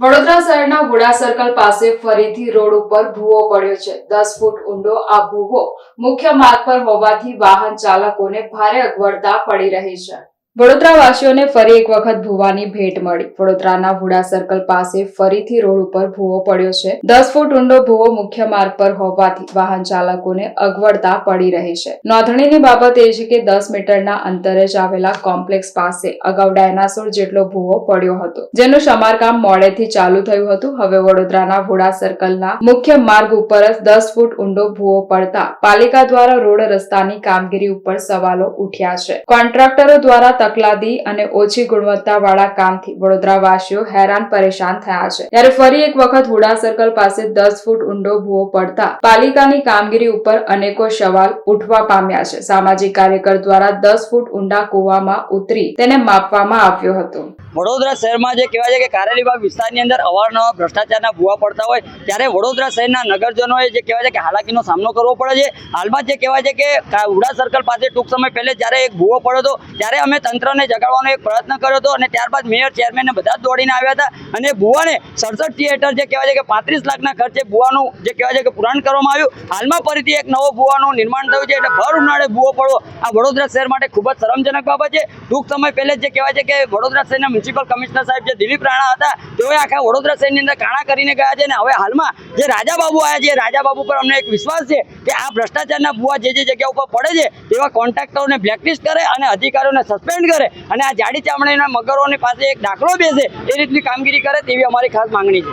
વડોદરા શહેરના વુડા સર્કલ પાસે ફરીથી રોડ ઉપર ભૂવો પડ્યો છે. દસ ફૂટ ઊંડો આ ભૂવો મુખ્ય માર્ગ પર હોવાથી વાહન ચાલકોને ભારે અગવડતા પડી રહી છે. વડોદરાવાસીઓને ફરી એક વખત ભૂવાની ભેટ મળી. વડોદરાના હુડા સર્કલ પાસે ફરીથી રોડ ઉપર ભૂવો પડ્યો છે. દસ ફૂટ ઊંડો ભૂવો મુખ્ય માર્ગ પર હોવાથી વાહન ચાલકોને અગવડતા પડી રહી છે. નોંધણીની બાબત એ છે કે દસ મીટરના અંતરે જ આવેલા કોમ્પ્લેક્સ પાસે અગાઉ ડાયનાસોર જેટલો ભૂવો પડ્યો હતો. જેનું સમારકામ મોડેથી ચાલુ થયું હતું. હવે વડોદરાના હુડા સર્કલના મુખ્ય માર્ગ ઉપર જ દસ ફૂટ ઊંડો ભૂવો પડતા પાલિકા દ્વારા રોડ રસ્તાની કામગીરી ઉપર સવાલો ઉઠ્યા છે. કોન્ટ્રાક્ટરો દ્વારા તકલાદી અને ઓછી ગુણવત્તાવાળા કામથી વડોદરાવાસીઓ હેરાન પરેશાન થયા છે. ત્યારે ફરી એક વખત હુડા સર્કલ પાસે દસ ફૂટ ઊંડો ભૂવો પડતા પાલિકાની કામગીરી ઉપર અનેકો સવાલ ઉઠવા પામ્યા છે. સામાજિક કાર્યકર દ્વારા દસ ફૂટ ઊંડા કુવામાં ઉતરી તેને માપવામાં આવ્યો હતો. વડોદરા શહેરમાં જે કહેવાય છે કે કારેલીબાગ વિસ્તારની અંદર અવારનવાર ભ્રષ્ટાચારના ભૂવા પડતા હોય, ત્યારે વડોદરા શહેરના નગરજનોએ જે કહેવાય છે કે હાલાકીનો સામનો કરવો પડે છે. હાલમાં જે કહેવાય છે કે ઉડા સર્કલ પાસે ટૂંક સમય પહેલે જ્યારે એક ભૂવો પડ્યો હતો, ત્યારે અમે તંત્રને જગાડવાનો એક પ્રયત્ન કર્યો હતો અને ત્યારબાદ મેયર, ચેરમેનને બધા જ દોડીને આવ્યા હતા. અને ભૂવાને સડસઠ થિયેટર જે કહેવાય છે કે પાંત્રીસ લાખના ખર્ચે ભૂવાનું જે કહેવાય છે કે પુરાણ કરવામાં આવ્યું. હાલમાં ફરીથી એક નવો ભૂવાનું નિર્માણ થયું છે એટલે ભર ઉનાળે ભૂવો પડવો આ વડોદરા શહેર માટે ખૂબ જ શરમજનક બાબત છે. ટૂંક સમય પહેલે જે કહેવાય છે કે વડોદરા શહેરના મ્યુનિસિપલ કમિશનર સાહેબ જે દિલીપ રાણા હતા, તેઓએ આખા વડોદરા શહેરની અંદર કાણા કરીને ગયા છે અને હવે હાલમાં જે રાજાબાબુ આવ્યા છે રાજાબાબુ પર અમને એક વિશ્વાસ છે કે આ ભ્રષ્ટાચારના ભૂવા જે જે જગ્યા ઉપર પડે છે, તેવા કોન્ટ્રાક્ટરોને બ્લેકલિસ્ટ કરે અને અધિકારીઓને સસ્પેન્ડ કરે અને આ જાડી ચામડીના મગરોની પાસે એક દાખલો બેસે, એ રીતની કામગીરી કરે તેવી અમારી ખાસ માંગણી છે.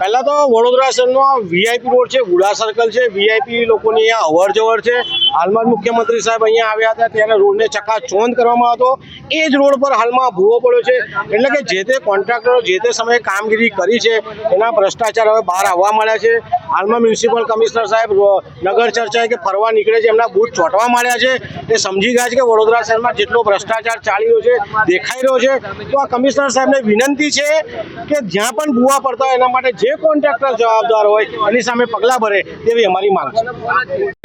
પહેલાં તો વડોદરા શહેરનો વીઆઈપી રોડ છે, ગુડા સર્કલ છે વીઆઈપી લોકોની અહીંયા અવર જવર છે હાલમાં જ મુખ્યમંત્રી સાહેબ અહીંયા આવ્યા હતા, ત્યારે રોડને ચકાચોંધ કરવામાં હતો. એ જ રોડ પર હાલમાં ભૂવો પડ્યો છે. એટલે કે જે તે કોન્ટ્રાક્ટરો જે તે સમયે કામગીરી કરી છે, એના ભ્રષ્ટાચાર હવે બહાર આવવા મળ્યા છે. હાલમાં મ્યુનિસિપલ કમિશનર સાહેબ નગર ચર્ચાએ કે ફરવા નીકળે છે, એમના બૂટ ચોંટવા માંડ્યા છે. એ સમજી ગયા છે કે વડોદરા શહેરમાં જેટલો ભ્રષ્ટાચાર ચાલી રહ્યો છે, દેખાઈ રહ્યો છે. તો આ કમિશનર સાહેબને વિનંતી છે કે જ્યાં પણ ભૂવા પડતા હોય એના માટે જે કોન્ટ્રાક્ટર જવાબદાર હોય, એની સામે પગલાં ભરે તેવી અમારી માંગ છે.